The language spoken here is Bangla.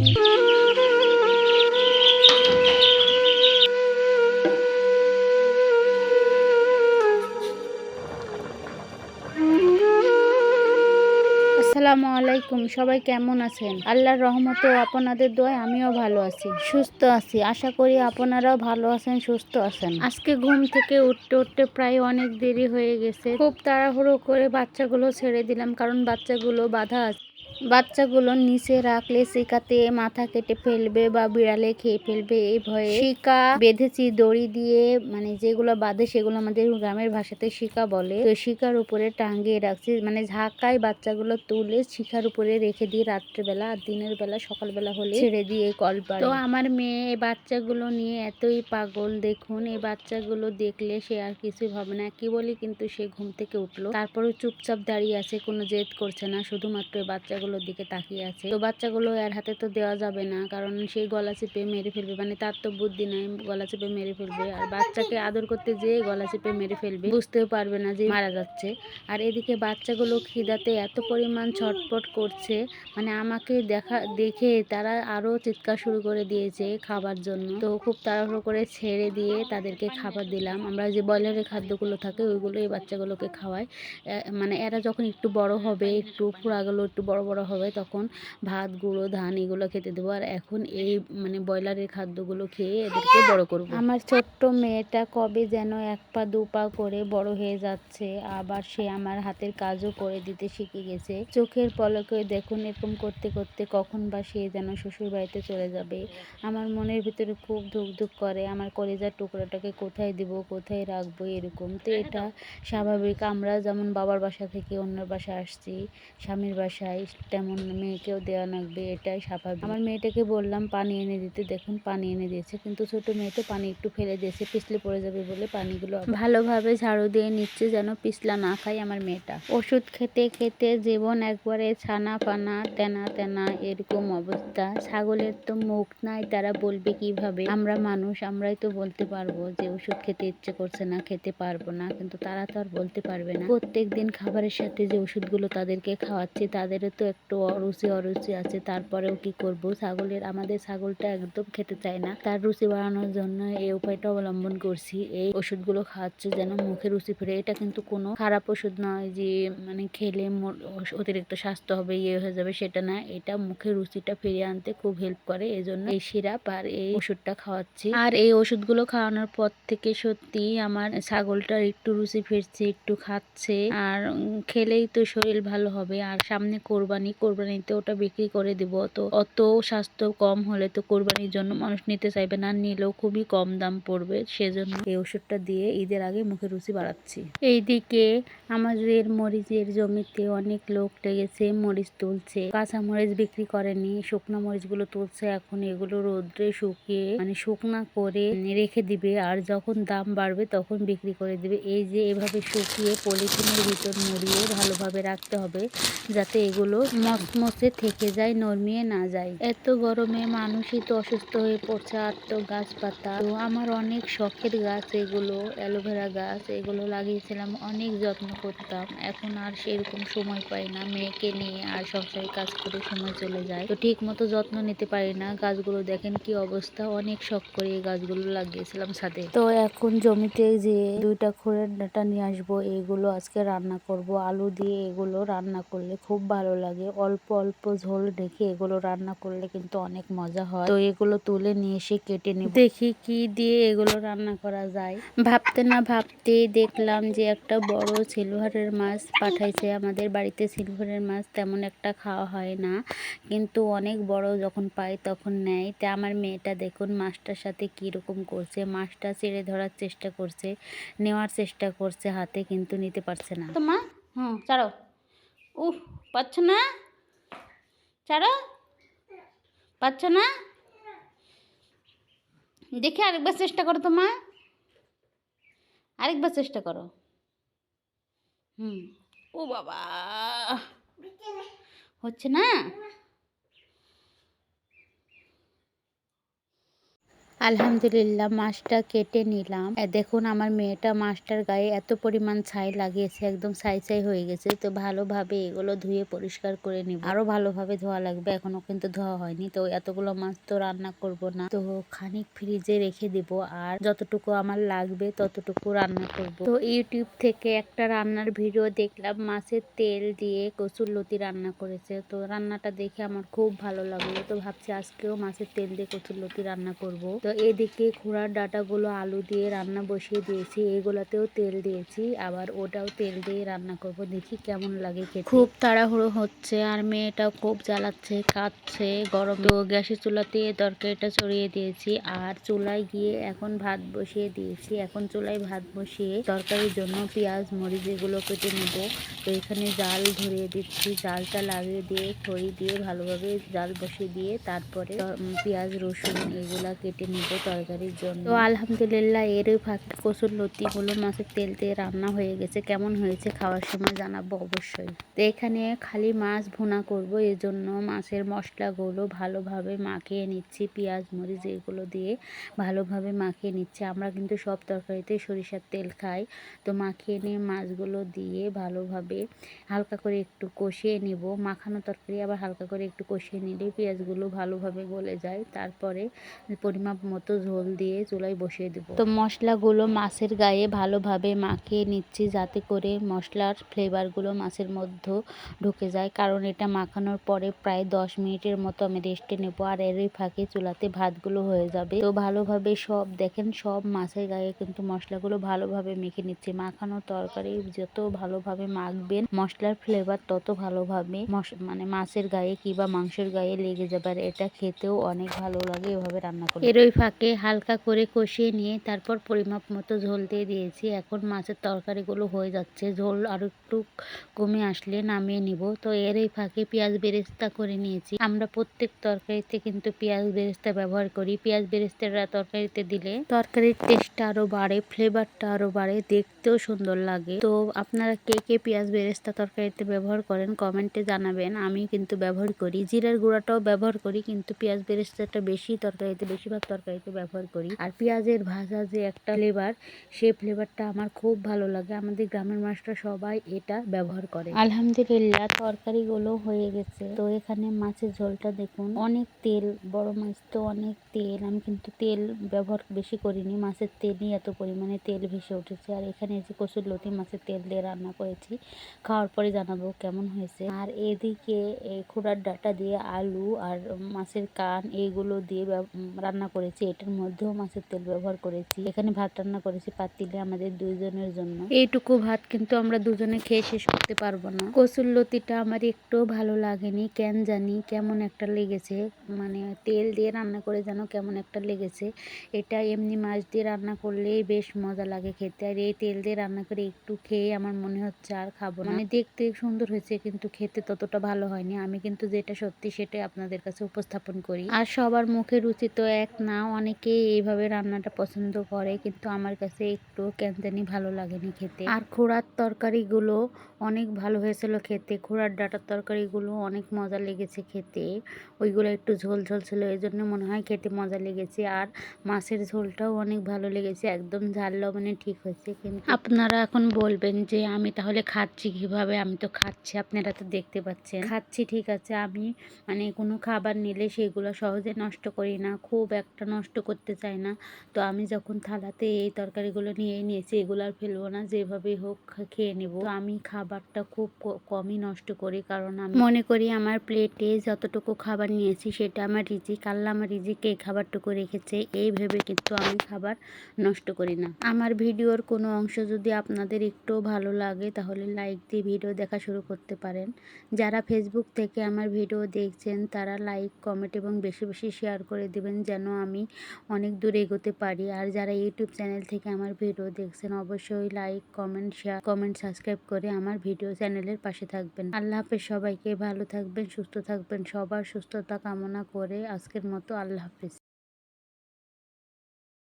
আসসালামু আলাইকুম, সবাই কেমন আছেন? আল্লাহর রহমতে আপনাদের দোয়ায় আমিও ভালো আছি। সুস্থ আছি, আশা করি আপনারাও ভালো আছেন, সুস্থ আছেন। আজকে ঘুম থেকে উঠতে উঠতে প্রায় অনেক দেরি হয়ে গেছে। খুব তাড়াহুড়ো করে বাচ্চাগুলো ছেড়ে দিলাম, কারণ বাচ্চাগুলো বাধা আছে। বাচ্চাগুলো নিচে রাখলে শিকাতে মাথা কেটে ফেলবে বা বিড়ালে খেয়ে ফেলবে, এই ভয়ে শিকা বেঁধেছি, দড়ি দিয়ে মানে যেগুলো বাঁধে সেগুলো আমাদের গ্রামের ভাষাতে শিকা বলে। তো শিকার উপরে টাঙ্গিয়ে রাখছি মানে ঝাঁকায় বাচ্চাগুলো তুলে শিকার উপরে রেখে দিই রাত্রেবেলা আর দিনের বেলা, সকালবেলা হলে ছেড়ে দিয়ে কল পায় তো আমার মেয়ে এই বাচ্চাগুলো নিয়ে এতই পাগল, দেখুন, এই বাচ্চাগুলো দেখলে সে আর কিছুই ভাবে না। কি বলি, কিন্তু সে ঘুম থেকে উঠল। তারপরে চুপচাপ দাঁড়িয়ে আছে, কোনো জেদ করছে না, শুধুমাত্র এই বাচ্চাগুলোর দিকে তাকিয়ে আছে। তো বাচ্চাগুলো এর হাতে তো দেওয়া যাবে না, কারণ সেই গলা চেপে মেরে ফেলবে। মানে তার তো বুদ্ধি নাই, গলা চেপে মেরে ফেলবে। আর বাচ্চাকে আদর করতে যেয়ে গলা চেপে মেরে ফেলবে, বুঝতেও পারবে না যে মারা যাচ্ছে। আর এদিকে বাচ্চাগুলো খিদাতে এত পরিমাণ ছটপট করছে মানে আমাকে দেখা, দেখে তারা আরও চিৎকার শুরু করে দিয়েছে খাবার জন্য। তো খুব তাড়াহুড়ো করে ছেড়ে দিয়ে তাদেরকে খাবার দিলাম। আমরা যে ব্রয়লারের খাদ্যগুলো থাকে, ওইগুলো এই বাচ্চাগুলোকে খাওয়াই। মানে এরা যখন একটু বড় হবে, একটু ফোড়াগুলো একটু বড় বড় হবে তখন ভাত গুঁড়ো ধান এগুলো খেতে দেবো। আর এখন এই মানে ব্রয়লারের খাদ্যগুলো খেয়ে এদেরকে বড় করব। আমার ছোট্ট মেয়েটা কবে যেন এক পা দু পা করে বড় হয়ে যাচ্ছে। আবার সে আমার হাতের কাজও করে দিতে শিখে গেছে। চোখের পলকে দেখুন এরকম করতে করতে কখন বা সে যেন শ্বশুর বাড়িতে চলে যাবে। আমার মনের ভিতরে খুব ধুক ধুক করে আমার কলেজার টুকরাটাকে কোথায় দিব কোথায় রাখব এরকম। তো এটা স্বাভাবিক। আমরা যেমন বাবার বাসা থেকে অন্যের বাসায় আসছি স্বামীর বাসায় তেমন মেয়েকেও দেওয়া লাগবে, এটাই স্বাভাবিক। আমার মেয়েটাকে বললাম, পানি এনে দিতে। দেখুন, পানি এনে দিয়েছে। কিন্তু ছোট মেয়ে তো পানি একটু ফেলে দিয়েছে, পিছলে পড়ে যাবে বলে পানিগুলো ভালোভাবে ঝাড়ু দিয়ে নিচ্ছে যেন পিছলা না খায় আমার মেয়েটা। ওষুধ খেতে খেতে জীবন একবারে ছানা পানা, তেনা তেনা এরকম অবস্থা। ছাগলের তো মুখ নাই, তারা বলবে কীভাবে? আমরা মানুষ, আমরাই তো বলতে পারব যে ওষুধ খেতে ইচ্ছে করছে না, খেতে পারব না। কিন্তু তারা তো আর বলতে পারবে না। প্রত্যেক দিন খাবারের সাথে যে ওষুধগুলো তাদেরকে খাওয়াচ্ছি, তাদেরও তো একটু অরুচি অরুচি আছে, তারপরেও কি করব? ছাগলের, আমাদের ছাগলটা একদম খেতে চায় না। তার রুচি বাড়ানোর জন্য এই উপায়টা অবলম্বন করছি। এই ওষুধগুলো খাওয়াচ্ছে যেন মুখে রুচি ফিরে। এটা কিন্তু কোনো খারাপ ওষুধ নয় যে মানে খেলে অতিরিক্ত স্বাস্থ্য হবে ইয়ে হয়ে যাবে, সেটা না। এটা মুখে রুচিটা ফিরিয়ে আনতে খুব হেল্প করে। এই জন্য এই সিরাপ আর এই ওষুধটা খাওয়াচ্ছি। আর এই ওষুধগুলো খাওয়ানোর পর থেকে সত্যি আমার ছাগলটার একটু রুচি ফিরছে, একটু খাচ্ছে। আর খেলেই তো শরীর ভালো হবে। আর সামনে কোরবানি কোরবানিতে ওটা বিক্রি করে দিব। তো অত স্বাস্থ্য কম হলে তো কোরবানির জন্য মানুষ নিতে চাইবে না, নিলেও খুবই কম দাম পড়বে। সেজন্য এই ওষুধটা দিয়ে ঈদের আগে মুখে রুচি বাড়াচ্ছি। এইদিকে আমাদের মরিচের জমিতে অনেক লোক লেগেছে, মরিচ তুলছে। কাঁচা মরিচ বিক্রি করেনি, শুকনো মরিচগুলো তুলছে। এখন এগুলো রোদ্রে শুকিয়ে মানে শুকনা করে রেখে দিবে। আর যখন দাম বাড়বে তখন বিক্রি করে দিবে। এই যে এভাবে শুকিয়ে পলিথিনের ভিতর মুড়িয়ে ভালোভাবে রাখতে হবে, যাতে এগুলো মচমচে থেকে যায়, নরমিয়ে না যায়। এত গরমে মানুষই তো অসুস্থ হয়ে পড়ছে, আর তো গাছপাতা। তো আমার অনেক শখের গাছ এগুলো, অ্যালোভেরা গাছ এগুলো লাগিয়েছিলাম, অনেক যত্ন করতাম। এখন আর সেরকম সময় পাই না, মেয়েকে নিয়ে আর সংসারে কাজ করে সময় চলে যায়। তো ঠিক মতো যত্ন নিতে পারি না। গাছগুলো দেখেন কি অবস্থা, অনেক শখ করে এই গাছগুলো লাগিয়েছিলাম ছাদে। তো এখন জমিতে যে দুইটা খড়ের ডাটা নিয়ে আসব, এগুলো আজকে রান্না করব। আলু দিয়ে এগুলো রান্না করলে খুব ভালো লাগে। অল্প অল্প ঝোল রেখে এগুলো রান্না করলে কিন্তু অনেক মজা হয়। তো এগুলো তুলে নিয়ে এসে কেটে নিব। দেখি কি দিয়ে এগুলো রান্না করা যায়। ভাবতে না ভাবতে দেখলাম যে একটা বড় সিলভারের মাছ পাঠাইছে। আমাদের বাড়িতে সিলভারের মাছ তেমন একটা খাওয়া হয় না। কিন্তু অনেক বড় যখন পাই তখন নেয়। তা আমার মেয়েটা দেখুন মাছটার সাথে কি রকম করছে। মাছটা ছেড়ে ধরার চেষ্টা করছে নেওয়ার চেষ্টা করছে হাতে কিন্তু নিতে পারছে না। তো মা হুম ছাড়ো। উফ পাচ্ছ না ছাড়ো। পাচ্ছ না দেখে আরেকবার চেষ্টা করো তো মা। আরেকবার চেষ্টা করো। হুম। ও বাবা। হচ্ছে না? আলহামদুলিল্লাহ, মাছটা কেটে নিলাম। দেখুন আমার মেয়েটা মাছটার গায়ে এত পরিমাণ ছাই লাগিয়েছে, একদম ছাই ছাই হয়ে গেছে। তো ভালোভাবে এগুলো ধুয়ে পরিষ্কার করে নিব। আরও ভালোভাবে ধোয়া লাগবে, এখনও কিন্তু ধোয়া হয়নি। তো এতগুলো মাছ তো রান্না করব না। তো খানিক ফ্রিজে রেখে দিব আর যতটুকু আমার লাগবে ততটুকু রান্না করব। তো ইউটিউব থেকে একটা রান্নার ভিডিও দেখলাম, মাছের তেল দিয়ে কচুর লতি রান্না করেছে। তো রান্নাটা দেখে আমার খুব ভালো লাগল। তো ভাবছি আজকেও মাছের তেল দিয়ে কচুর লতি রান্না করব। তো এদিকে ডাটা ডাটাগুলো আলু দিয়ে রান্না বসিয়ে দিয়েছি। এগুলাতেও তেল দিয়েছি। আবার ওটাও তেল দিয়ে রান্না করব। দেখি কেমন লাগে খেতে। খুব তাড়াহুড়ো হচ্ছে আর মেয়েটাও খুব জ্বালাচ্ছে, কাঁদছে, গরম। তো গ্যাসের চুলাতে তরকারিটা ছড়িয়ে দিয়েছি আর চুলায় গিয়ে এখন ভাত বসিয়ে দিয়েছি। এখন চুলায় ভাত বসিয়ে তরকারির জন্য পেঁয়াজ, মরিচ এগুলো কেটে নেব। তো এখানে জাল ধরিয়ে দিচ্ছি। জালটা লাগিয়ে দিয়ে, খড়ি দিয়ে ভালোভাবে জাল বসিয়ে দিয়ে তারপরে পেঁয়াজ, রসুন এগুলা কেটে নিব তরকারির জন্য। তো আলহামদুলিল্লাহ এরই ফাঁকে কচুর লতিগুলো মাছের তেল দিয়ে রান্না হয়ে গেছে। কেমন হয়েছে খাওয়ার সময় জানাব অবশ্যই। তো এখানে খালি মাছ ভুনা করব এই জন্য মাছের মশলাগুলো ভালোভাবে মাখিয়ে নিচ্ছি, পেঁয়াজ, মরিচ এগুলো দিয়ে ভালোভাবে মাখিয়ে নিচ্ছি। আমরা কিন্তু সব তরকারিতে সরিষার তেল খাই। তো মাখিয়ে নিয়ে মাছগুলো দিয়ে ভালোভাবে হালকা করে একটু কষিয়ে নিব। মাখানো তরকারি আবার হালকা করে একটু কষিয়ে নিলে পেঁয়াজগুলো ভালোভাবে গলে যায়। তারপরে পরিমাপ মতো ঝোল দিয়ে চুলায় বসিয়ে দেব। তো মশলাগুলো মাছের গায়ে ভালোভাবে মাখিয়ে নিচ্ছি যাতে করে মশলার ফ্লেভারগুলো মাছের মধ্যে ঢুকে যায়। কারণ এটা মাখানোর পরে প্রায় দশ মিনিটের মতো আমি রেস্টে নেব আর এরই ফাঁকে চুলাতে ভাতগুলো হয়ে যাবে। তো ভালোভাবে সব দেখেন সব মাছের গায়ে কিন্তু মশলাগুলো ভালোভাবে মেখে নিচ্ছে। মাখানো তরকারি যত ভালোভাবে মাখবেন মশলার ফ্লেভার তত ভালোভাবে মানে মাছের গায়ে কিংবা মাংসের গায়ে লেগে যাবে। আর এটা খেতেও অনেক ভালো লাগে এভাবে রান্না করে এর ওই ফাঁকে হালকা করে কষিয়ে নিয়ে তারপর পরিমাপ মতো ঝোল দিয়ে দিয়েছি। এখন মাছের তরকারিগুলো হয়ে যাচ্ছে। ঝোল আর একটু কমে আসলে নামিয়ে নিব। তো এর এই ফাঁকে পেঁয়াজ বেরেস্তা করে নিয়েছি। আমরা প্রত্যেক তরকারিতে কিন্তু পেঁয়াজ বেরেস্তা ব্যবহার করি। পেঁয়াজ বেরেস্তাটা তরকারিতে দিলে তরকারির টেস্টটা আরও বাড়ে, ফ্লেভারটা আরও বাড়ে, দেখতেও সুন্দর লাগে। তো আপনারা কে কে পেঁয়াজ বেরেস্তা তরকারিতে ব্যবহার করেন কমেন্টে জানাবেন। আমি কিন্তু ব্যবহার করি। জিরার গুঁড়াটাও ব্যবহার করি, কিন্তু পেঁয়াজ বেরেস্তাটা বেশি তরকারিতে, বেশিরভাগ তরকারিতে ব্যবহার করি। আর পেঁয়াজের ভাজা যে একটা ফ্লেভার সেই ফ্লেভারটা আমার খুব ভালো লাগে। আমাদের গ্রামের মানুষরা সবাই এটা ব্যবহার করে। আলহামদুলিল্লাহ, তরকারিগুলো হয়ে গেছে। তো এখানে মাছের ঝোলটা দেখুন, অনেক তেল, বড় মাছ তো অনেক তেল। আমি কিন্তু তেল ব্যবহার বেশি করিনি, মাছের তেলই এত পরিমাণে তেল ভেসে উঠেছে। আর এখানে যে কচুর লতি মাছের তেল দিয়ে রান্না করেছি, খাওয়ার পরে জানাব কেমন হয়েছে। আর এদিকে খোড়ার ডাটা দিয়ে আলু আর মাছের কান এইগুলো দিয়ে রান্না করেছি। এটার মধ্যেও মাছের তেল ব্যবহার করেছি। এখানে ভাত রান্না করেছি পাতিলে আমাদের দুইজনের জন্য। এইটুকু ভাত কিন্তু আমরা দুজনে খেয়ে শেষ করতে পারব না। কচুর লতিটা আমার একটু ভালো লাগেনি, কেন জানি কেমন একটা লেগেছে। মানে তেল দিয়ে রান্না করে যেন কেমন একটা লেগেছে। এটা এমনি মাছ দিয়ে রান্না করলেই বেশ মজা লাগে খেতে। আর এই তেল দিয়ে রান্না করে একটু খেয়ে আমার মনে হচ্ছে আর খাব মানে দেখতে সুন্দর হয়েছে কিন্তু খেতে ততটা ভালো হয়নি। আমি কিন্তু যেটা সত্যি সেটাই আপনাদের কাছে উপস্থাপন করি। আর সবার মুখে রুচি তো এক না অনেকে এইভাবে রান্নাটা পছন্দ করে, কিন্তু আমার কাছে একটু কেন জানি ভালো লাগেনি খেতে। আর খোড়ার তরকারিগুলো অনেক ভালো হয়েছিল খেতে। খোড়ার ডাটার তরকারিগুলো অনেক মজা লেগেছে খেতে। ওইগুলো একটু ঝোল ঝোল ছিল এই জন্য মনে হয় খেতে মজা লেগেছে। আর মাছের ঝোলটাও অনেক ভালো লেগেছে, একদম ঝাল লবণে ঠিক হয়েছে কিন্তু। আপনারা এখন বলবেন যে, আমি তাহলে খাচ্ছি কীভাবে? আমি তো খাচ্ছি, আপনারা তো দেখতে পাচ্ছেন। খাচ্ছি ঠিক আছে, আমি মানে কোনো খাবার নিলে সেগুলো সহজে নষ্ট করি না। খুব একটা নষ্ট করতে চাই না। তো আমি যখন থালাতে এই তরকারিগুলো নিয়ে নিয়েছি এগুলো আর ফেলব না, যেভাবেই হোক খেয়ে নেব। তো আমি খাবারটা খুব কমই নষ্ট করি, কারণ আমি মনে করি আমার প্লেটে যতটুকু খাবার নিয়েছি, সেটা আমার রিজিক, আল্লাহ আমার রিজিকে এই খাবারটুকু রেখেছে। এই ভেবে কিন্তু আমি খাবার নষ্ট করি না। আমার ভিডিওর কোনো অংশ যদি আপনাদের একটু ভালো লাগে, তাহলে লাইক দিয়ে ভিডিও দেখা শুরু করতে পারেন। যারা ফেসবুক থেকে আমার ভিডিও দেখছেন, তারা লাইক, কমেন্ট এবং বেশি বেশি শেয়ার করে দেবেন, যেন আমি অনেক দূর এগোতে পারি। আর যারা ইউটিউব চ্যানেল থেকে আমার ভিডিও দেখছেন, অবশ্যই like comment share comment subscribe করে আমার ভিডিও চ্যানেলের পাশে থাকবেন। আল্লাহ হাফেজ, সবাইকে ভালো থাকবেন, সুস্থ থাকবেন, সবার সুস্থতা কামনা করে আজকের মতো আল্লাহ হাফেজ।